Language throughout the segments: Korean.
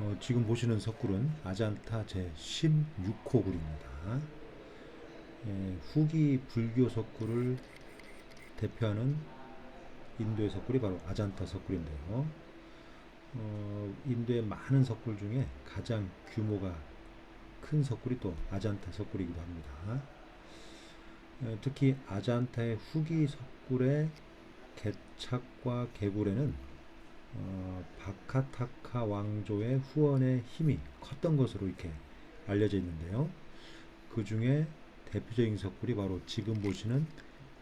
어, 지금 보시는 석굴은 아잔타 제 16호 굴입니다. 예, 후기 불교 석굴을 대표하는 인도의 석굴이 바로 아잔타 석굴인데요. 어, 인도의 많은 석굴 중에 가장 규모가 큰 석굴이 또 아잔타 석굴이기도 합니다. 어, 특히 아잔타의 후기 석굴의 개착과 개굴에는 어, 바카타카 왕조의 후원의 힘이 컸던 것으로 이렇게 알려져 있는데요. 그 중에 대표적인 석굴이 바로 지금 보시는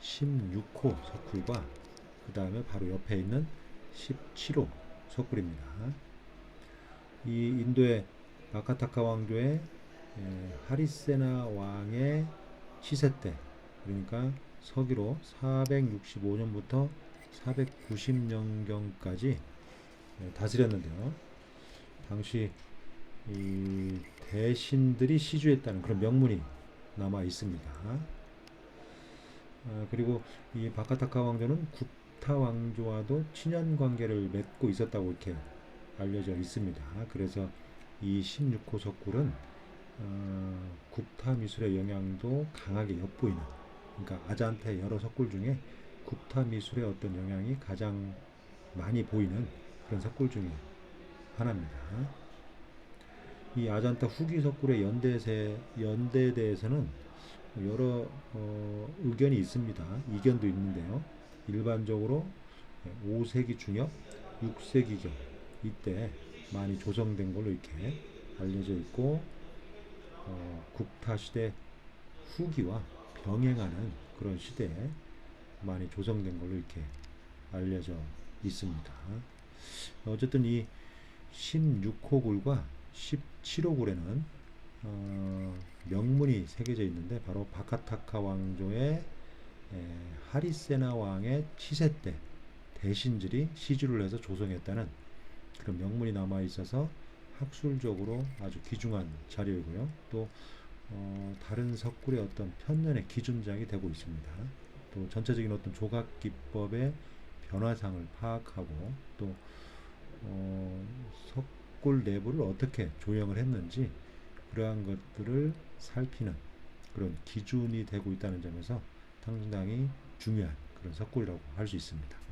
16호 석굴과 그 다음에 바로 옆에 있는 17호 석굴입니다. 이 인도의 바카타카 왕조의 에, 하리세나 왕의 시세 때 그러니까 서기로 465년부터 490년경까지 예, 다스렸는데요. 당시 이 대신들이 시주했다는 그런 명문이 남아 있습니다. 아, 그리고 이 바카타카 왕조는 굽타 왕조와도 친연 관계를 맺고 있었다고 이렇게 알려져 있습니다. 그래서 이 16호 석굴은 어, 굽타 미술의 영향도 강하게 엿보이는 그러니까 아잔타의 여러 석굴 중에 굽타 미술의 어떤 영향이 가장 많이 보이는 그런 석굴 중에 하나입니다. 이 아잔타 후기 석굴의 연대세, 연대에 대해서는 여러 어, 의견이 있습니다. 이견도 있는데요. 일반적으로 5세기 중엽, 6세기경 이때 많이 조성된 걸로 이렇게 알려져 있고 어, 국타 시대 후기와 병행하는 그런 시대에 많이 조성된 걸로 이렇게 알려져 있습니다. 어쨌든 이 16호 굴과 17호 굴에는 어, 명문이 새겨져 있는데 바로 바카타카 왕조의 에, 하리세나 왕의 치세 때 대신들이 시주를 해서 조성했다는 그런 명문이 남아 있어서 학술적으로 아주 귀중한 자료이고요. 또 어, 다른 석굴의 어떤 편년의 기준장이 되고 있습니다. 또 전체적인 어떤 조각 기법의 변화상을 파악하고 또 어, 석굴 내부를 어떻게 조형을 했는지 그러한 것들을 살피는 그런 기준이 되고 있다는 점에서 상당히 중요한 그런 석굴이라고 할 수 있습니다.